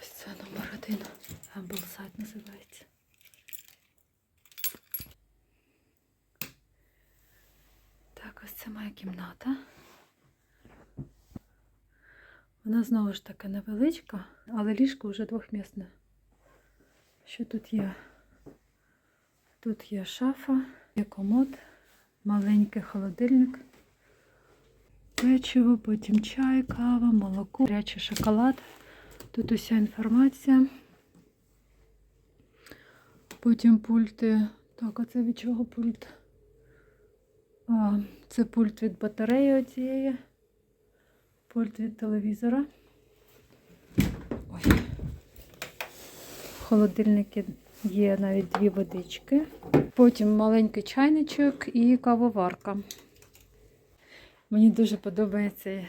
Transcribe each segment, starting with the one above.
Ось це номер один. Амбелсайт називається. Так, ось це моя кімната. Вона знову ж таки невеличка, але ліжко вже двохмісне. Що тут є? Тут є шафа, є комод, маленький холодильник, печиво, потім чай, кава, молоко, гарячий шоколад. Тут уся інформація. Потім пульти. Так, а це від чого пульт? А, це пульт від батареї оцієї. Пульт від телевізора. Ой. В холодильнику є навіть дві водички. Потім маленький чайничок і кавоварка. Мені дуже подобається,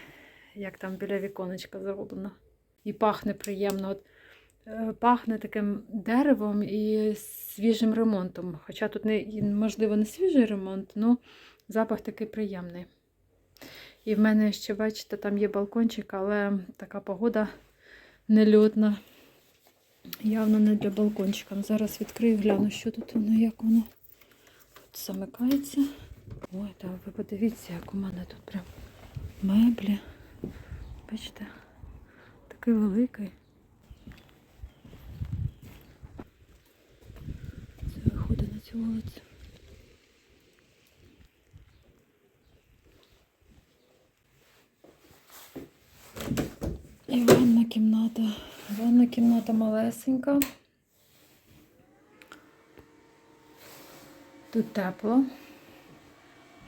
як там біля віконечка зроблено. І пахне приємно. От, е, пахне таким деревом і свіжим ремонтом. Хоча тут, не, можливо, не свіжий ремонт, але запах такий приємний. І в мене ще, бачите, там є балкончик, але така погода нельотна. Явно не для балкончика. Ну, Зараз відкрию, гляну, що тут воно, як воно тут замикається. Ой, так, ви подивіться, як у мене тут прям меблі. Бачите, такий великий. Це виходить на цю вулицю. І ванна кімната. Ванна кімната малесенька. Тут тепло.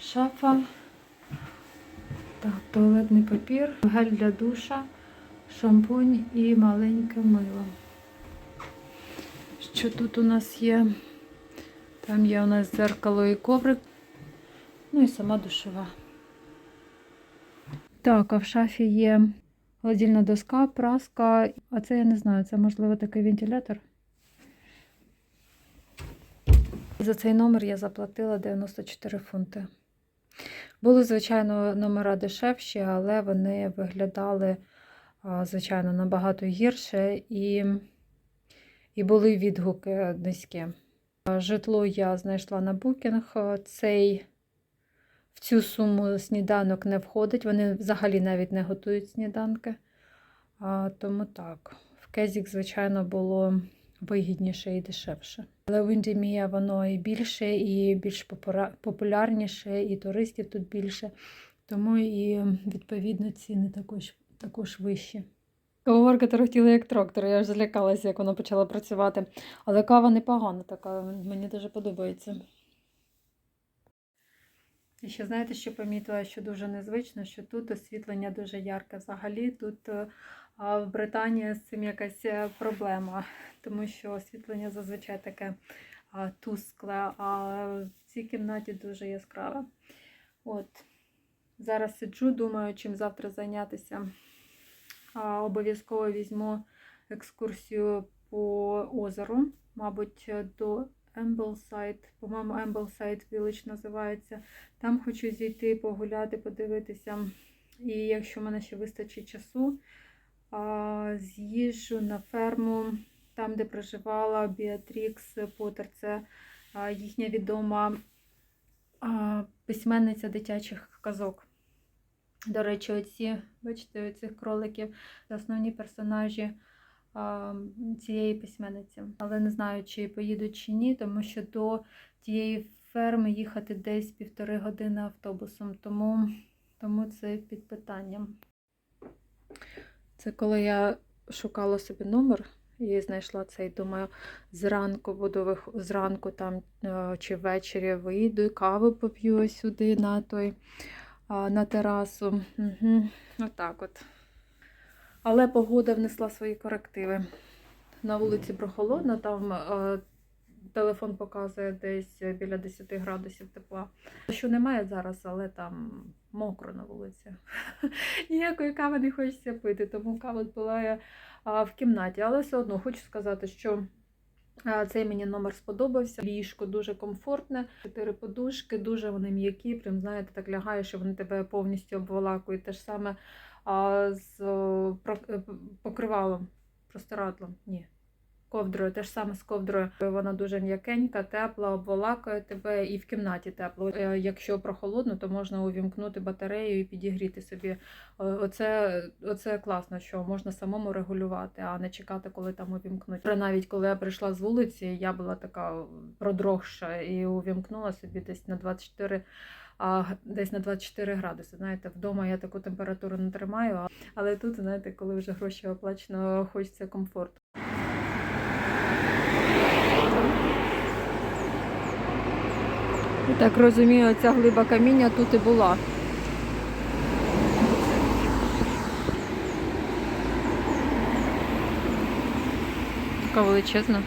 Шафа. Так, туалетний папір, гель для душа, шампунь і маленьке мило. Що тут у нас є? Там є у нас дзеркало і коврик. Ну і сама душова. Так, а в шафі є холодильна доска, праска. А це я не знаю, це можливо такий вентилятор. За цей номер я заплатила 94 фунти. Були, звичайно, номера дешевші, але вони виглядали, звичайно, набагато гірше і, і були відгуки низькі. Житло я знайшла на букінг. Цей в цю суму сніданок не входить. Вони взагалі навіть не готують сніданки. Тому так. В Кезік, звичайно, було вигідніше і дешевше. Але в Індімія воно і більше, і більш популярніше, і туристів тут більше. Тому і відповідно ціни також, також вищі. Кавоварка тарахтіла як трактор, я аж злякалася, як вона почала працювати. Але кава непогана така, мені дуже подобається. І ще знаєте, що помітила, що дуже незвично, що тут освітлення дуже ярке. Взагалі тут а, в Британії з цим якась е, проблема, тому що освітлення зазвичай таке тускле, а в цій кімнаті дуже яскраве. От. Зараз сиджу, думаю, чим завтра зайнятися. Обов'язково візьму екскурсію по озеру, мабуть, до Емблсайд, по-моєму, Емблсайд Village називається. Там хочу зійти, погуляти, подивитися. І якщо в мене ще вистачить часу, з'їжджу на ферму, там, де проживала Біатрікс Поттер. Це їхня відома письменниця дитячих казок. До речі, оці, бачите, оцих кроликів основні персонажі цієї письменниці. Але не знаю, чи поїдуть чи ні, тому що до тієї ферми їхати десь півтори години автобусом, тому, тому це під питанням. Це коли я шукала собі номер і знайшла цей, думаю, зранку буду зранку там е, чи ввечері вийду, каву поп'ю сюди на той на терасу. Угу. Отак от. Але погода внесла свої корективи. На вулиці прохолодно, там е, телефон показує десь біля 10 градусів тепла. Що немає зараз, але там мокро на вулиці. Ніякої кави не хочеться пити, тому каву пила я в кімнаті. Але все одно хочу сказати, що цей мені номер сподобався. Ліжко дуже комфортне, чотири подушки, дуже вони м'які. Прям знаєте, так лягаєш, і вони тебе повністю обволакують. Те ж саме з е, покривалом, простирадлом. Ні. Ковдрою, те ж саме з ковдрою. Вона дуже м'якенька, тепла, обволакує тебе і в кімнаті тепло. Е, Якщо прохолодно, то можна увімкнути батарею і підігріти собі. Е, Оце, оце класно, що можна самому регулювати, а не чекати, коли там увімкнуть. Навіть коли я прийшла з вулиці, я була така продрогша і увімкнула собі десь на 24 а десь на 24 градуси. Знаєте, вдома я таку температуру не тримаю, але тут, знаєте, коли вже гроші оплачено, хочеться комфорту. Так розумію, ця глиба каміння тут і була. Така величезна.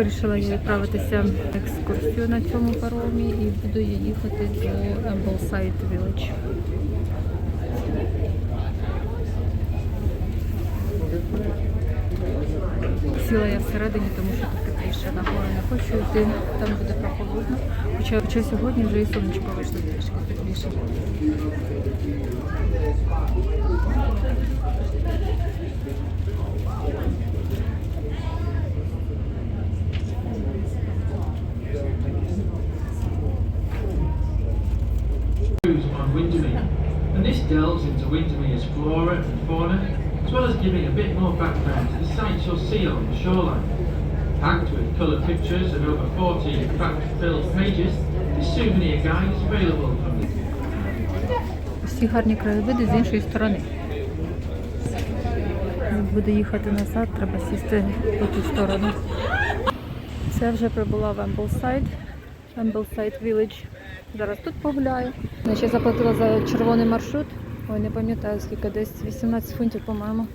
Вирішила я відправитися в екскурсію на цьому паромі і буду я їхати до Ambleside Village. Сіла я всередині, тому що тут тепліше на гору не хочу йти, там буде прохолодно. Хоча, хоча сьогодні вже і сонечко вийшло трішки тепліше. News on Windermere, and this delves into Flora and fauna, as well as giving a bit more background to the sights you'll see along the shoreline. Packed with coloured pictures and over 40 fact-filled pages, this souvenir guide is available from the Всі гарні краєвиди з іншої сторони. Буду їхати назад, треба сісти по ту сторону. Це вже прибула в Емблсайд, Емблсайд Village. Зараз тут погуляю. Я ще заплатила за червоний маршрут. Ой, не пам'ятаю скільки, десь 18 фунтів, по-моєму.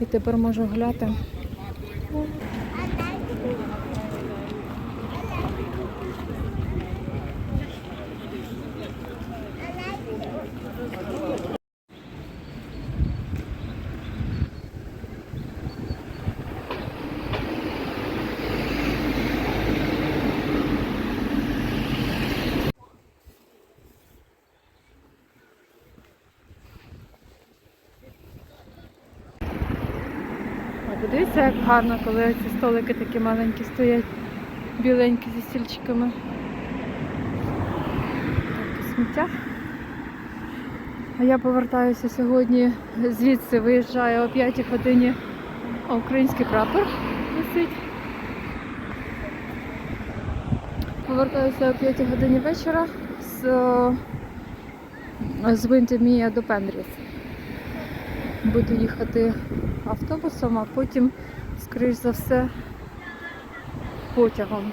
І тепер можу гуляти. А подивіться, як гарно, коли ці столики такі маленькі стоять, біленькі зі стільчиками. Так, сміття. А я повертаюся сьогодні звідси, виїжджаю о 5 годині, а український прапор висить. Повертаюся о 5 годині вечора з, з Винтемія до Пенріс. Буду їхати автобусом, а потім, скоріш за все, потягом.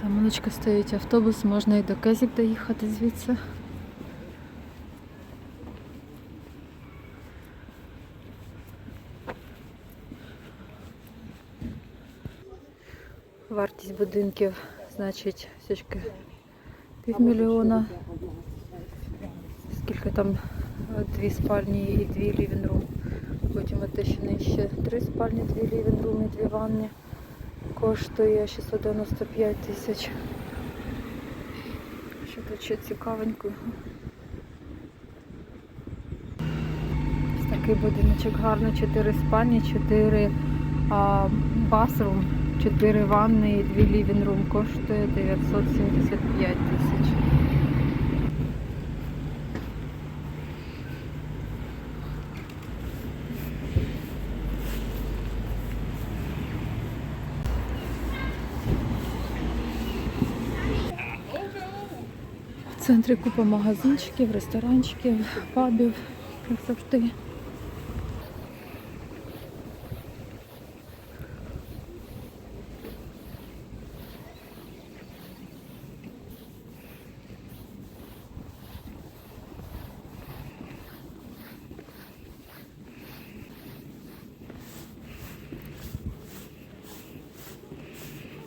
Там молочка стоїть автобус, можна і до Кезік доїхати звідси. Вартість будинків, значить, січки півмільйона. Скільки там е, дві спальні і дві лівінрум. Потім те, що нижче три спальні, дві лівінрум і дві ванні. коштує 695 тисяч. Що тут ще цікавенького? Ось такий будиночок гарний, 4 спальні, 4 а, басрум, 4 ванни і 2 лівінрум коштує 975 тисяч. В центрі купа магазинчиків, ресторанчиків, пабів, як завжди.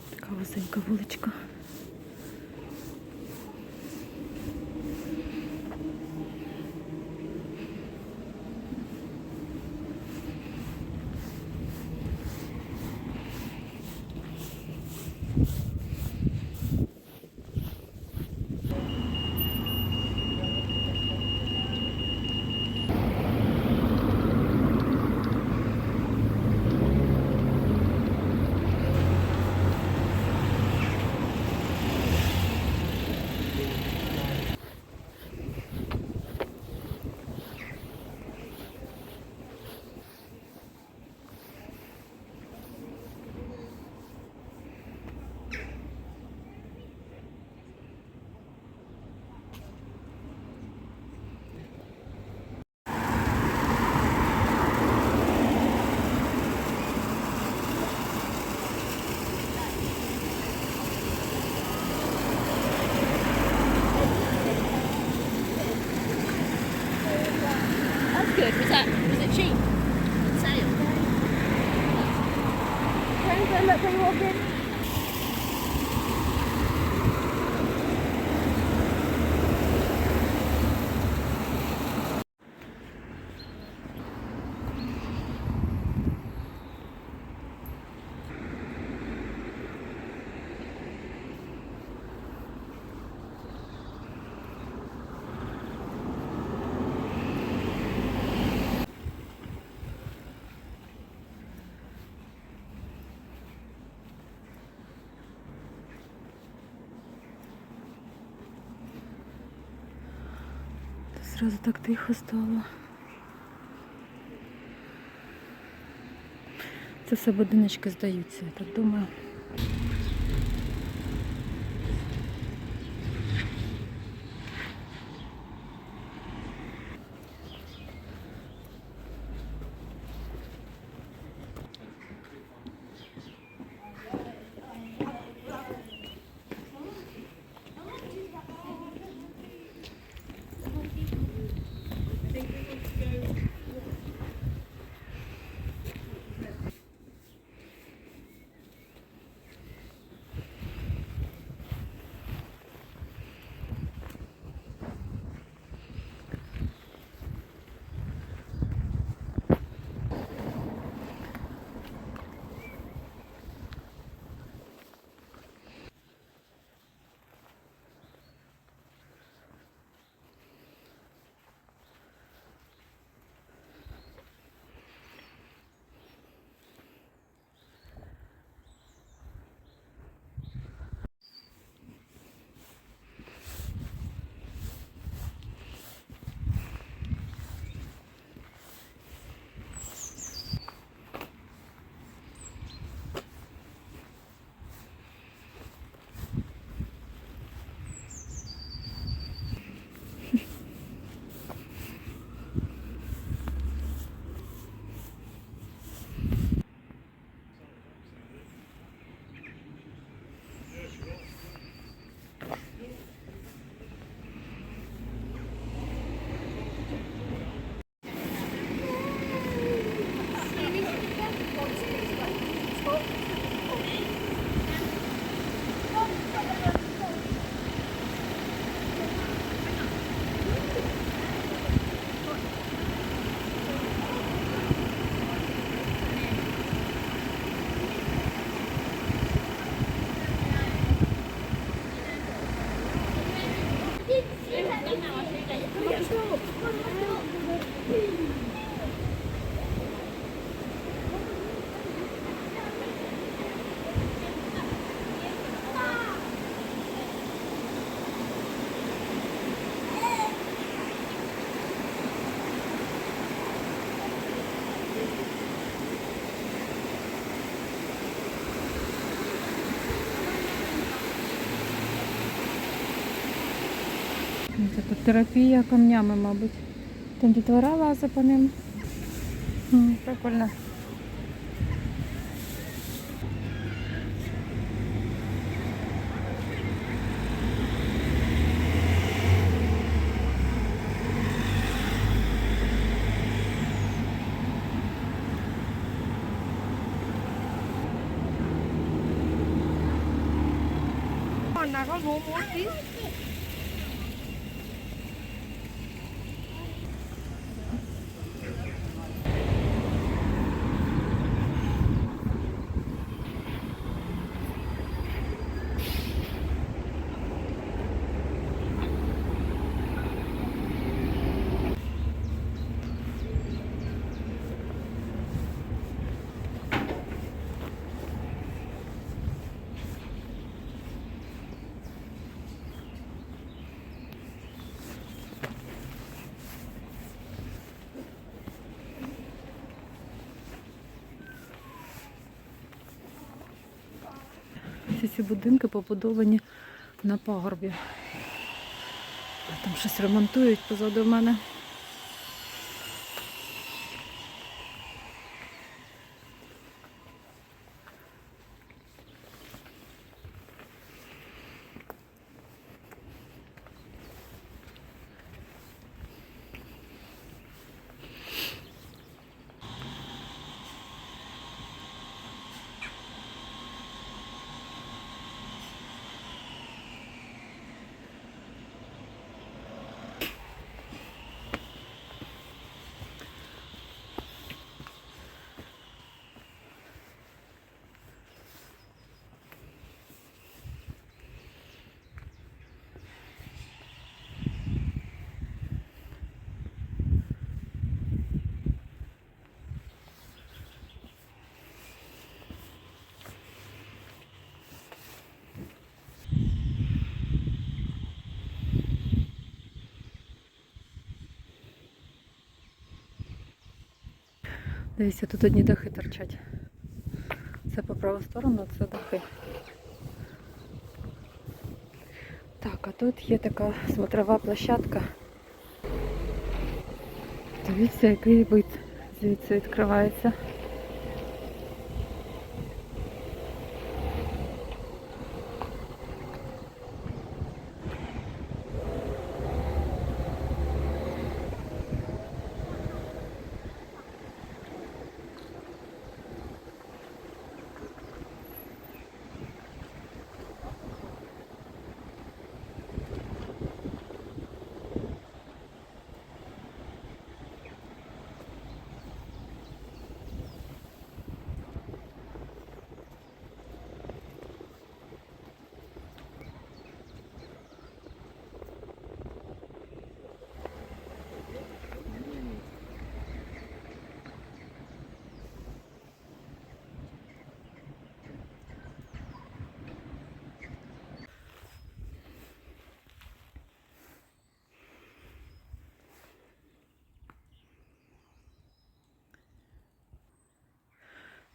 Така вузенька вуличка. Зразу так тихо стало. Це все будиночки здаються, я так думаю. Тут терапія камнями, мабуть. Там дітвора лазить по ним. Прикольно. Всі ці будинки побудовані на пагорбі. Там щось ремонтують позаду мене. Дивіться, тут одні дахи торчать. Це по праву сторону, це дахи. Так, а тут є така смотрова площадка. Дивіться, який вид звідси відкривається.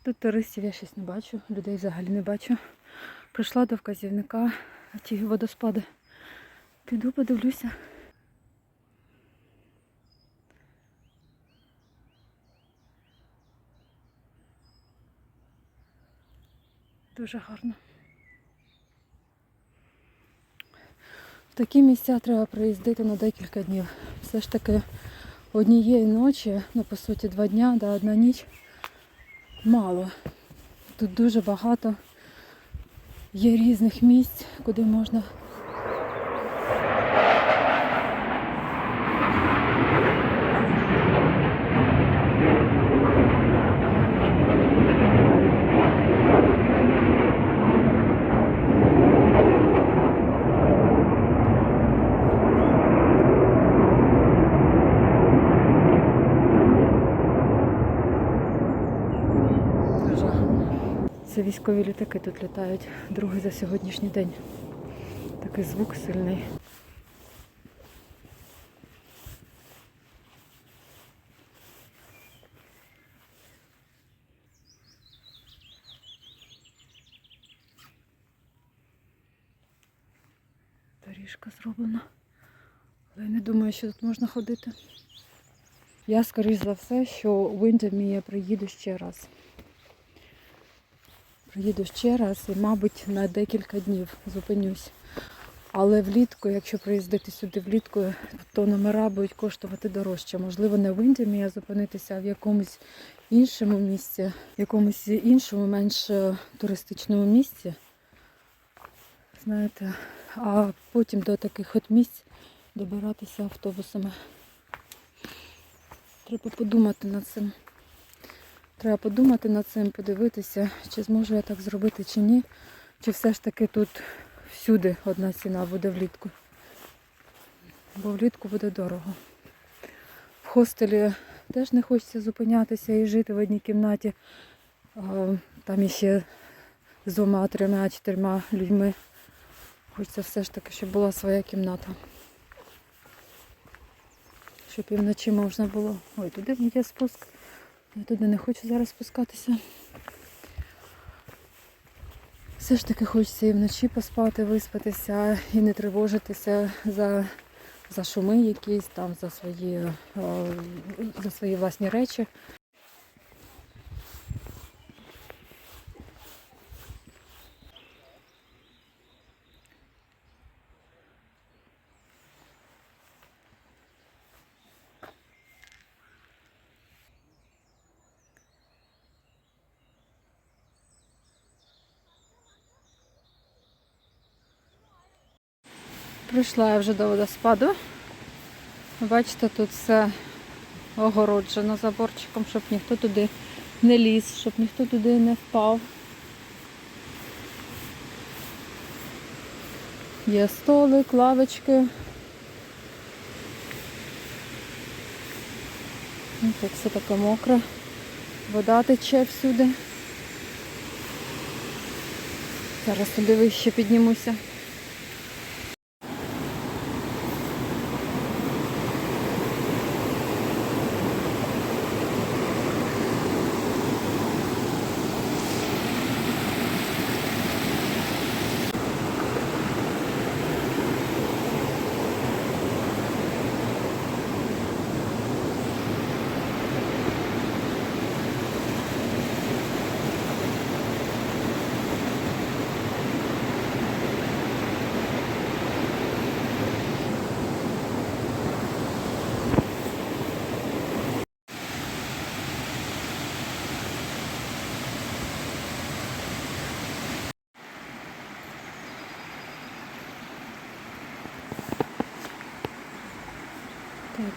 Тут туристів я щось не бачу, людей взагалі не бачу. Прийшла до вказівника ті водоспади. Піду подивлюся. Дуже гарно. В такі місця треба приїздити на декілька днів. Все ж таки однієї ночі, ну по суті два дня, да, одна ніч мало. Тут дуже багато є різних місць, куди можна. Це військові літаки тут літають. Другий за сьогоднішній день. Такий звук сильний. Доріжка зроблена. Але я не думаю, що тут можна ходити. Я, скоріш за все, що Віндемі я приїду ще раз. Приїду ще раз і, мабуть, на декілька днів зупинюсь. Але влітку, якщо приїздити сюди влітку, то номера будуть коштувати дорожче. Можливо, не в Індії, а зупинитися а в якомусь іншому місці, в якомусь іншому, менш е, туристичному місці. Знаєте, а потім до таких от місць добиратися автобусами. Треба подумати над цим. Треба подумати над цим, подивитися, чи зможу я так зробити, чи ні. Чи все ж таки тут всюди одна ціна буде влітку. Бо влітку буде дорого. В хостелі теж не хочеться зупинятися і жити в одній кімнаті. Там іще з двома, трьома, чотирма людьми. Хочеться все ж таки, щоб була своя кімната. Щоб і вночі можна було. Ой, туди є спуск. Я туди не хочу зараз спускатися. Все ж таки хочеться і вночі поспати, виспатися і не тривожитися за, за шуми якісь, там, за свої, е, за свої власні речі. Прийшла я вже до водоспаду. Бачите, тут все огороджено заборчиком, щоб ніхто туди не ліз, щоб ніхто туди не впав. Є столик, лавочки. Ось Тут все таке мокре. Вода тече всюди. Зараз туди вище піднімуся.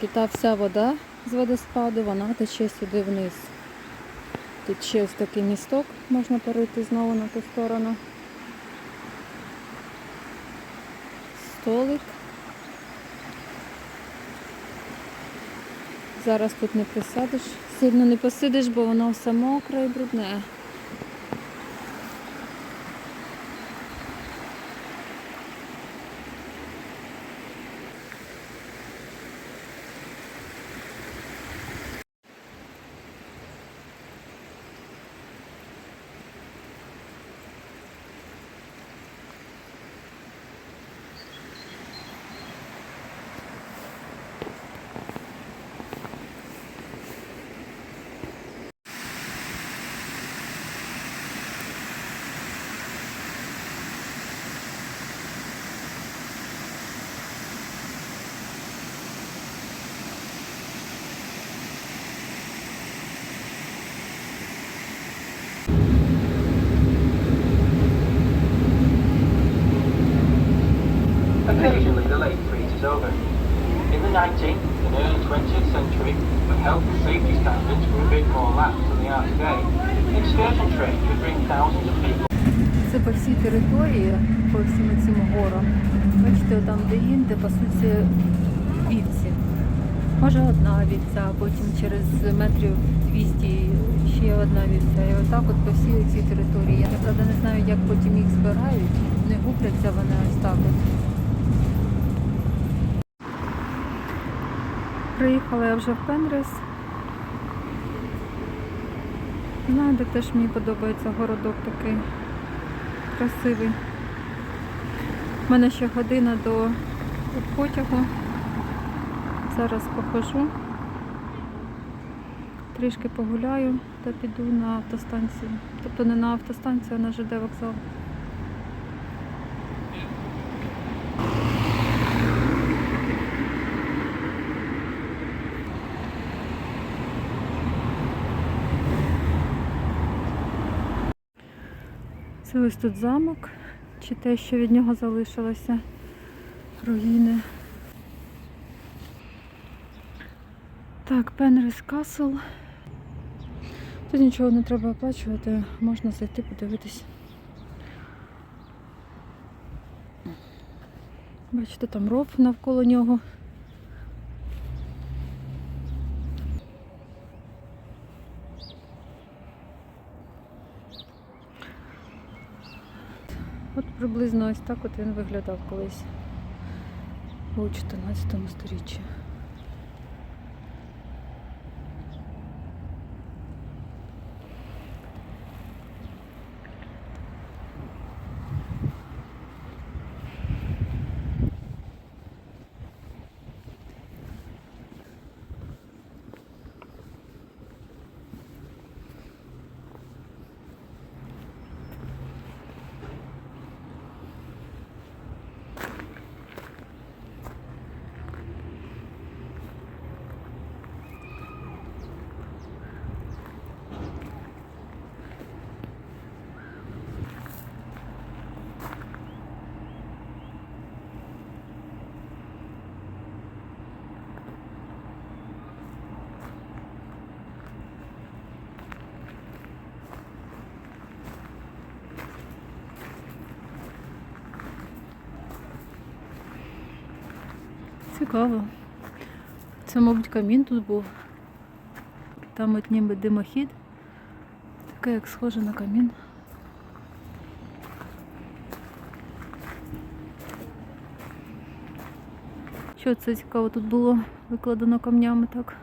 І та вся вода з водоспаду, вона тече сюди вниз. Тут ще ось такий місток, можна перейти знову на ту сторону. Столик. Зараз тут не присядеш. Сильно не посидиш, бо воно все мокре і брудне. Occasionally, the lake freezes over. In the 19th and early 20th century, when health and safety standards were a bit more lax than they are today, excursion trains would bring thousands of people Це по всій території, по всім цим горам. Бачите, там де інде пасуться вівці. Може одна вівця, а потім через метрів 200 ще одна вівця. І отак от по всій цій території. Я правда не знаю, як потім їх збирають. Не губляться вони ось так от. Приїхала я вже в Пенрис. Знаєте, теж мені подобається городок такий красивий. У мене ще година до потягу. Зараз похожу, трішки погуляю та піду на автостанцію. Тобто не на автостанцію, а на ЖД вокзал. Це ось тут замок, чи те, що від нього залишилося руїни. Так, Пенрис Касл. Тут нічого не треба оплачувати, можна зайти подивитись. Бачите, там ров навколо нього. От приблизно ось так от він виглядав колись у 14 сторіччі. Цікаво. Це, мабуть, камін тут був. Там от ніби димохід. Таке, як схоже на камін. Що це цікаво тут було викладено камнями так?